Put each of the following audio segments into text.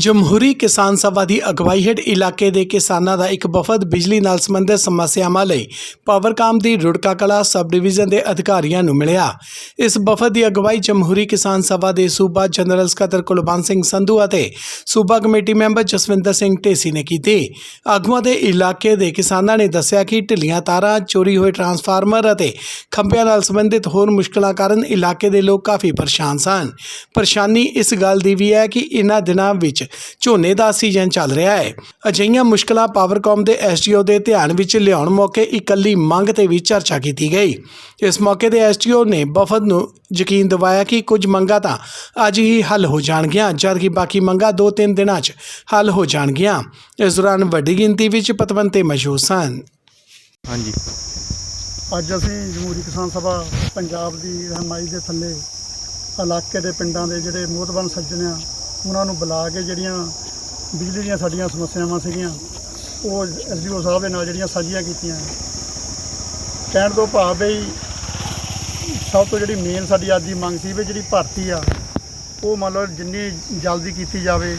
ਜਮਹੂਰੀ ਕਿਸਾਨ ਸਭਾ ਦੀ ਅਗਵਾਈ ਹੇਠ ਇਲਾਕੇ ਦੇ ਕਿਸਾਨਾਂ ਦਾ ਇੱਕ ਵਫਦ ਬਿਜਲੀ ਨਾਲ ਸੰਬੰਧਿਤ ਸਮੱਸਿਆਵਾਂ ਲਈ ਪਾਵਰਕਾਮ ਦੀ ਰੁੜਕਾ ਕਲਾ ਸਬ ਡਿਵੀਜ਼ਨ ਦੇ ਅਧਿਕਾਰੀਆਂ ਨੂੰ ਮਿਲਿਆ। ਇਸ ਵਫਦ ਦੀ ਅਗਵਾਈ ਜਮਹੂਰੀ ਕਿਸਾਨ ਸਭਾ ਦੇ ਸੂਬਾ ਜਨਰਲ ਸਕੱਤਰ ਕੁਲਵੰਤ ਸਿੰਘ ਸੰਧੂ ਅਤੇ ਸੂਬਾ ਕਮੇਟੀ ਮੈਂਬਰ ਜਸਵਿੰਦਰ ਸਿੰਘ ਢੇਸੀ ਨੇ ਕੀਤੀ। ਆਗੂਆਂ ਦੇ ਇਲਾਕੇ ਦੇ ਕਿਸਾਨਾਂ ਨੇ ਦੱਸਿਆ ਕਿ ਢਿੱਲੀਆਂ ਤਾਰਾਂ, ਚੋਰੀ ਹੋਏ ਟਰਾਂਸਫਾਰਮਰ ਅਤੇ ਖੰਭਿਆਂ ਨਾਲ ਸੰਬੰਧਿਤ ਹੋਰ ਮੁਸ਼ਕਲਾਂ ਕਾਰਨ ਇਲਾਕੇ ਦੇ ਲੋਕ ਕਾਫੀ ਪਰੇਸ਼ਾਨ ਸਨ। ਪਰੇਸ਼ਾਨੀ ਇਸ ਗੱਲ ਦੀ ਵੀ ਹੈ ਕਿ ਇਨ੍ਹਾਂ ਦਿਨਾਂ ਵਿੱਚ ਝੋਨੇ ਦਾ ਸੀਜ਼ਨ ਚੱਲ ਰਿਹਾ ਹੈ। ਅਜਿਹੀਆਂ ਮੁਸ਼ਕਲਾਂ ਪਾਵਰਕਾਮ ਦੇ ਐਸਡੀਓ ਦੇ ਧਿਆਨ ਵਿੱਚ ਲਿਆਉਣ ਮੌਕੇ ਇਕੱਲੀ ਮੰਗ ਤੇ ਵੀ ਚਰਚਾ ਕੀਤੀ ਗਈ। ਇਸ ਮੌਕੇ ਦੇ ਐਸਡੀਓ ਨੇ ਵਫਦ ਨੂੰ ਯਕੀਨ ਦਿਵਾਇਆ ਕਿ ਕੁਝ ਮੰਗਾਂ ਤਾਂ ਅੱਜ ਹੀ ਹੱਲ ਹੋ ਜਾਣਗੀਆਂ ਜਦਕਿ ਬਾਕੀ ਮੰਗਾਂ 2-3 ਦਿਨਾਂ 'ਚ ਹੱਲ ਹੋ ਜਾਣਗੀਆਂ। ਇਸ ਦੌਰਾਨ ਵੱਡੀ ਗਿਣਤੀ ਵਿੱਚ ਪਤਵੰਤੇ ਮੌਜੂਦ ਸਨ। ਹਾਂਜੀ। ਅੱਜ ਅਸੀਂ ਜਮਹੂਰੀ ਕਿਸਾਨ ਸਭਾ ਪੰਜਾਬ ਦੀ ਰਹਿਨਮਾਈ ਦੇ ਥੱਲੇ ਇਲਾਕੇ ਦੇ ਪਿੰਡਾਂ ਦੇ ਜਿਹੜੇ ਮੋਹਤਬਨ ਸੱਜਣ ਆ ਉਹਨਾਂ ਨੂੰ ਬੁਲਾ ਕੇ ਜਿਹੜੀਆਂ ਬਿਜਲੀ ਦੀਆਂ ਸਾਡੀਆਂ ਸਮੱਸਿਆਵਾਂ ਸੀਗੀਆਂ ਉਹ ਐਸਡੀਓ ਸਾਹਿਬ ਦੇ ਨਾਲ ਜਿਹੜੀਆਂ ਸਾਂਝੀਆਂ ਕੀਤੀਆਂ। ਕਹਿਣ ਤੋਂ ਭਾਵ ਵੀ ਸਭ ਤੋਂ ਜਿਹੜੀ ਮੇਨ ਸਾਡੀ ਅੱਜ ਦੀ ਮੰਗ ਸੀ ਵੀ ਜਿਹੜੀ ਭਰਤੀ ਆ ਉਹ ਮੰਨ ਲਓ ਜਿੰਨੀ ਜਲਦੀ ਕੀਤੀ ਜਾਵੇ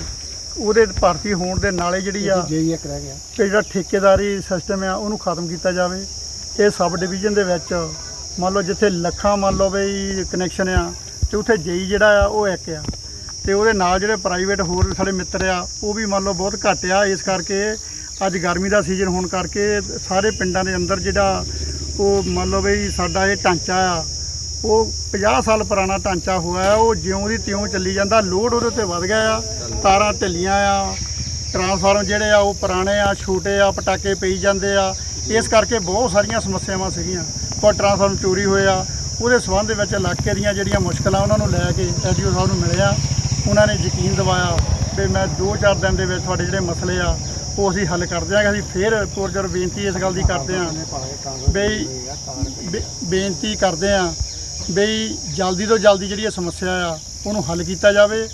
ਉਹਦੇ ਭਰਤੀ ਹੋਣ ਦੇ ਨਾਲੇ ਜਿਹੜੀ ਆ ਜੇ ਇੱਕ ਰਹਿ ਗਿਆ। ਤੇ ਜਿਹੜਾ ਠੇਕੇਦਾਰੀ ਸਿਸਟਮ ਆ ਉਹਨੂੰ ਖਤਮ ਕੀਤਾ ਜਾਵੇ। ਇਹ ਸਬ ਡਿਵੀਜ਼ਨ ਦੇ ਵਿੱਚ ਮੰਨ ਲਓ ਜਿੱਥੇ ਲੱਖਾਂ ਮੰਨ ਲਓ ਬਈ ਕਨੈਕਸ਼ਨ ਆ ਤੇ ਉੱਥੇ ਜਈ ਜਿਹੜਾ ਆ ਉਹ ਇੱਕ ਆ। ਤੇ ਉਹਦੇ ਨਾਲ ਜਿਹੜੇ ਪ੍ਰਾਈਵੇਟ ਹੋਰ ਸਾਡੇ ਮਿੱਤਰ ਆ ਉਹ ਵੀ ਮੰਨ ਲਓ ਬਹੁਤ ਘੱਟ ਆ। ਇਸ ਕਰਕੇ ਅੱਜ ਗਰਮੀ ਦਾ ਸੀਜ਼ਨ ਹੋਣ ਕਰਕੇ ਸਾਰੇ ਪਿੰਡਾਂ ਦੇ ਅੰਦਰ ਜਿਹੜਾ ਉਹ ਮੰਨ ਲਓ ਵੀ ਸਾਡਾ ਇਹ ਢਾਂਚਾ ਆ ਉਹ 50 ਸਾਲ ਪੁਰਾਣਾ ਢਾਂਚਾ ਹੋਇਆ ਹੈ, ਉਹ ਜਿਉਂ ਦੀ ਤਿਉਂ ਚੱਲੀ ਜਾਂਦਾ ਲੋਡ ਉਹਦੇ 'ਤੇ ਵੱਧ ਗਿਆ ਆ ਤਾਰਾਂ ਢਿੱਲੀਆਂ ਆ ਟਰਾਂਸਫਾਰਮ ਜਿਹੜੇ ਆ ਉਹ ਪੁਰਾਣੇ ਆ ਛੋਟੇ ਆ ਪਟਾਕੇ ਪਈ ਜਾਂਦੇ ਆ। ਇਸ ਕਰਕੇ ਬਹੁਤ ਸਾਰੀਆਂ ਸਮੱਸਿਆਵਾਂ ਸੀਗੀਆਂ। ਕੋਈ ਟਰਾਂਸਫਾਰਮ ਚੋਰੀ ਹੋਏ ਆ ਉਹਦੇ ਸਬੰਧ ਵਿੱਚ ਇਲਾਕੇ ਦੀਆਂ ਜਿਹੜੀਆਂ ਮੁਸ਼ਕਲਾਂ ਉਹਨਾਂ ਨੂੰ ਲੈ ਕੇ ਐਡੀਓ ਸਾਹਿਬ ਨੂੰ ਮਿਲਿਆ। ਉਹਨਾਂ ਨੇ ਯਕੀਨ ਦਿਵਾਇਆ ਵੀ ਮੈਂ 2-4 ਦਿਨ ਦੇ ਵਿੱਚ ਤੁਹਾਡੇ ਜਿਹੜੇ ਮਸਲੇ ਆ, ਉਹ ਅਸੀਂ ਹੱਲ ਕਰ ਦਿਆਂਗੇ। ਅਸੀਂ ਫੇਰ ਪੁਰਜਰ ਬੇਨਤੀ ਇਸ ਗੱਲ ਦੀ ਕਰਦੇ ਆ ਬਈ ਬੇ- ਬੇਨਤੀ ਕਰਦੇ ਆ ਬਈ ਜਲਦੀ ਤੋਂ ਜਲਦੀ ਜਿਹੜੀ ਇਹ ਸਮੱਸਿਆ ਆ, ਉਹਨੂੰ ਹੱਲ ਕੀਤਾ ਜਾਵੇ।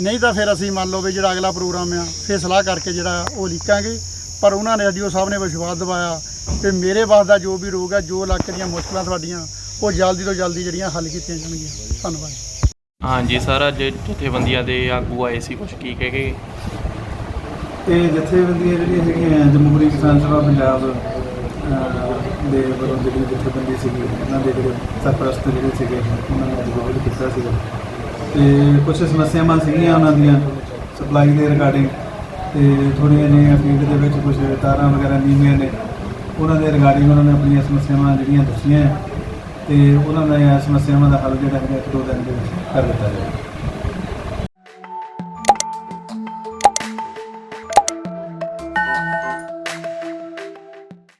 ਨਹੀਂ ਤਾਂ ਫਿਰ ਅਸੀਂ ਮੰਨ ਲਓ ਵੀ ਜਿਹੜਾ ਅਗਲਾ ਪ੍ਰੋਗਰਾਮ ਆ, ਫਿਰ ਸਲਾਹ ਕਰਕੇ ਜਿਹੜਾ ਉਹ ਲਿਖਾਂਗੇ ਪਰ ਉਹਨਾਂ ਨੇ ਐਡੀਓ ਸਾਹਿਬ ਨੇ ਵਿਸ਼ਵਾਸ ਦਿਵਾਇਆ ਕਿ ਮੇਰੇ ਵਾਸ ਦਾ ਜੋ ਵੀ ਰੋਗ ਆ, ਜੋ ਇਲਾਕੇ ਦੀਆਂ ਮੁਸ਼ਕਲਾਂ ਤੁਹਾਡੀਆਂ, ਉਹ ਜਲਦੀ ਤੋਂ ਜਲਦੀ ਜਿਹੜੀਆਂ ਹੱਲ ਕੀਤੀਆਂ ਜਾਣਗੀਆਂ। ਧੰਨਵਾਦ। ਹਾਂਜੀ ਸਰ ਅੱਜ ਜਥੇਬੰਦੀਆਂ ਦੇ ਆਗੂ ਆਏ ਸੀ ਕੁਝ ਕੀ ਕਹਿ ਕੇ? ਇਹ ਜਥੇਬੰਦੀਆਂ ਜਿਹੜੀਆਂ ਹੈਗੀਆਂ ਜਮਹੂਰੀ ਕਿਸਾਨ ਸਭਾ ਪੰਜਾਬ ਅਹ, ਦੇ ਵੱਲੋਂ ਜਿਹੜੀ ਜਥੇਬੰਦੀ ਸੀਗੀ ਉਹਨਾਂ ਦੇ ਜਿਹੜੇ ਸਰਪ੍ਰਸਤ ਜਿਹੜੇ ਸੀਗੇ ਉਹਨਾਂ ਨੇ ਅੱਜ ਵਿਜ਼ਿਟ ਕੀਤਾ ਸੀਗਾ। ਤੇ ਕੁਝ ਸਮੱਸਿਆਵਾਂ ਸੀਗੀਆਂ ਉਹਨਾਂ ਦੀਆਂ ਸਪਲਾਈ ਦੇ ਰਿਗਾਰਡਿੰਗ ਤੇ ਥੋੜ੍ਹੀਆਂ ਜਿਹੀਆਂ ਫੀਲਡ ਦੇ ਵਿੱਚ ਕੁਝ ਤਾਰਾਂ ਵਗੈਰਾ ਨੀਵੀਆਂ ਨੇ ਉਹਨਾਂ ਦੇ ਰਿਗਾਰਡਿੰਗ ਉਹਨਾਂ ਨੇ ਆਪਣੀਆਂ ਸਮੱਸਿਆਵਾਂ ਜਿਹੜੀਆਂ ਦੱਸੀਆਂ ਹੈ ਤੇ ਉਹਨਾਂ ਨੇ ਸਮੱਸਿਆਵਾਂ ਦਾ ਹੱਲ ਜਿਹੜਾ ਹੈਗਾ ਇੱਕ ਦੋ ਦਿਨ ਦੇ ਵਿੱਚ ਕਰ ਦਿੱਤਾ ਜਾਵੇ।